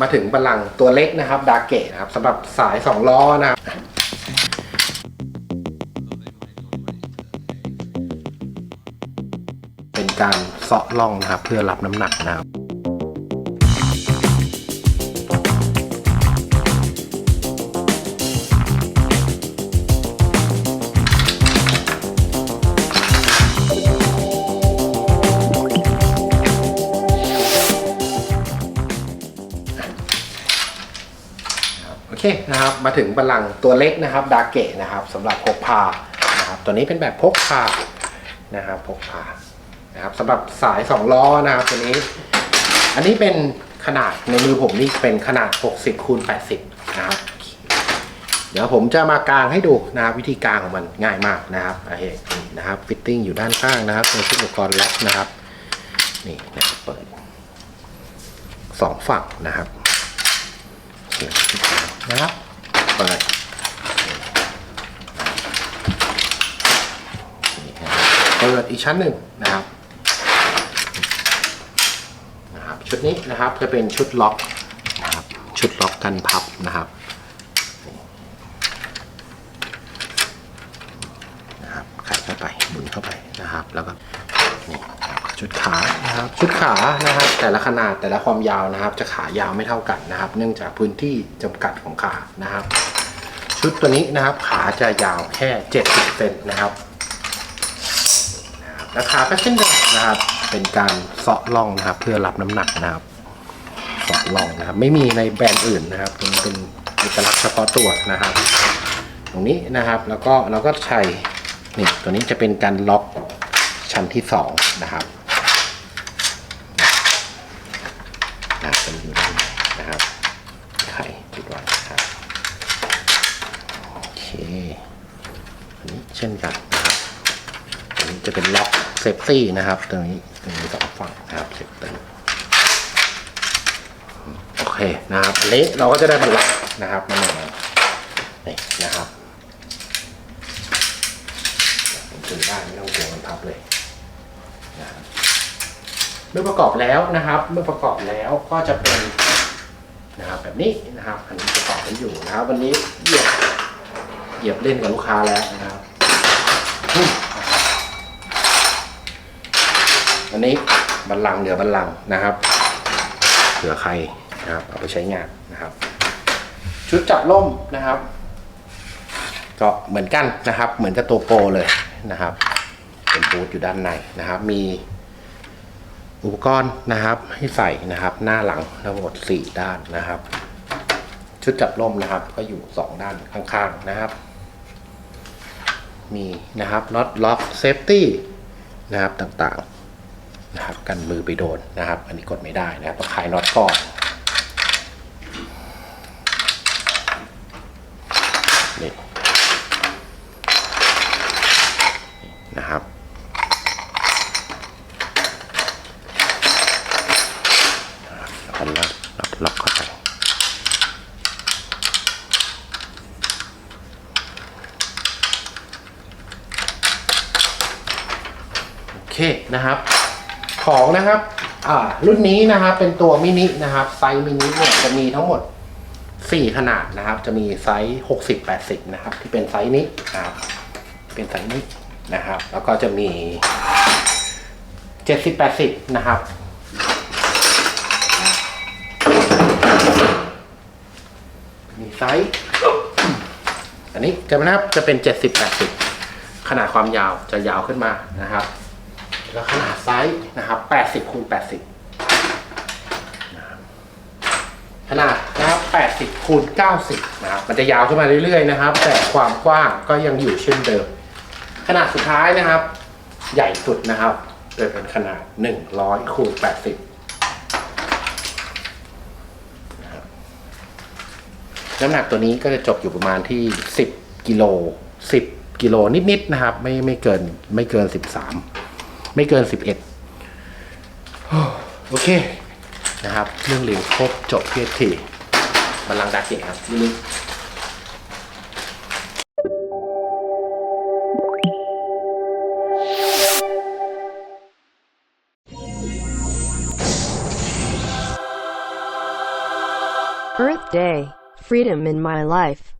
มาถึงบัลลังก์ตัวเล็กนะครับดาเกะนะครับสำหรับสายสองล้อนะครับเป็นการเสาะล่องนะครับเพื่อรับน้ำหนักนะครับ เคนะครับมาถึงบัลลังก์ตัวเล็กนะครับดาเกะนะครับสำหรับพกพานะครับตัวนี้เป็นแบบพกพานะครับพกพานะครับสำหรับสายสองล้อนะครับตัวนี้ อันนี้เป็นขนาดในมือผมนี่เป็นขนาด 60คูณ80นะครับเดี๋ยวผมจะมากางให้ดูนะครับวิธีกางของมันง่ายมากนะครับโอเคนะครับฟิตติ้งอยู่ด้านข้างนะครับในชุดอุปกรณ์ล็อกนะครับนี่นะครับเปิดสองฝั่งนะครับ เสียงที่สามนะครับ เปิดนี่นะครับเปิดอีกชั้นหนึ่งนะครับนะครับ ชุดนี้นะครับจะเป็นชุดล็อกนะครับชุดล็อกกันพับนะครับนะครับไขเข้าไปหมุนเข้าไปนะครับ แล้วก็นี่นะครับ ชุดขานะครับชุดขานะครับแต่ละขนาดแต่ละความยาวนะครับ จะขายาวไม่เท่ากันนะครับ เนื่องจากพื้นที่จำกัดของขานะครับ ชุดตัวนี้นะครับ ขาจะยาวแค่70เซนนะครับนะครับราคาก็เช่นเดิมนะครับ เป็นการเซาะล่องนะครับ เพื่อรับน้ำหนักนะครับเซาะล่องนะครับ ไม่มีในแบรนด์อื่นนะครับมันเป็นเอกลักษณ์เฉพาะตัวนะครับ ตรงนี้นะครับแล้วก็เราก็ใช้นี่ตัวนี้จะเป็นการล็อกชั้นที่สองนะครับ นะครับเป็นอยู่ด้านในนะครับ ไขจุดไว้นะครับโอเคอันนี้เช่นกันนะครับอันนี้จะเป็นล็อกเซฟตี้นะครับ ตรงนี้ตรงนี้สองฝั่งนะครับเซฟตี้โอเคนะครับอันนี้เราก็จะได้บันลังก์นะครับมาหนึ่งนี่นะครับผมถือได้ไม่ต้องกลัวมันพับเลยนะครับ เมื่อประกอบแล้วนะครับ เมื่อประกอบแล้วก็จะเป็นนะครับแบบนี้นะครับอันนี้ประกอบกันอยู่นะครับ วันนี้เหยียบเหยียบเล่นกับลูกค้าแล้วนะครับอันนี้บัลลังเหลือบัลลังนะครับเผื่อใครนะครับเอาไปใช้งานนะครับ ชุดจับล่มนะครับ ก็เหมือนกันนะครับ เหมือนกับตัวโปรเลยนะครับ เป็นบูทอยู่ด้านในนะครับ มี อุปกรณ์นะครับให้ใส่นะครับหน้าหลังทั้งหมด 4 ด้านนะครับ ชุดจับล่มนะครับ ก็อยู่ 2 ด้านข้างๆนะครับ มีนะครับน็อตล็อกเซฟตี้นะครับต่างๆนะครับกันมือไปโดนนะครับ อันนี้กดไม่ได้นะครับต้องคลายน็อตก่อนนี่นะครับ แล้วล็อกล็อกล็อกเข้าไปโอเคนะครับ ของนะครับอ่ารุ่นนี้นะครับเป็นตัวมินินะครับไซส์มินิเนี่ยจะมีทั้งหมดสี่ขนาดนะครับ จะมีไซส์หกสิบแปดสิบนะครับ ที่เป็นไซส์นี้นะครับเป็นไซส์นี้นะครับ แล้วก็จะมีเจ็ดสิบแปดสิบนะครับ มี ไซส์อันนี้จะนะครับจะเป็นเจ็ดสิบแปดสิบขนาดความยาวจะยาวขึ้นมานะครับ แล้วขนาดไซส์นะครับแปดสิบคูณแปดสิบขนาดนะครับ 80คูณ90นะครับมันจะยาวขึ้นมาเรื่อยๆนะครับ แต่ความกว้างก็ยังอยู่เช่นเดิม ขนาดสุดท้ายนะครับ ใหญ่สุดนะครับโดยเป็นขนาด 100คูณ80นะครับ น้ำหนักตัวนี้ก็จะจบอยู่ประมาณที่ 10กิโล10กิโลนิดๆนะครับ ไม่ไม่เกินไม่เกิน 13 ไม่เกิน 11 โอเคนะครับ เรื่องเร็วครบจบเพียทีบัลลังก์ดาเกะครับนี่ Earth Day. Freedom in my life.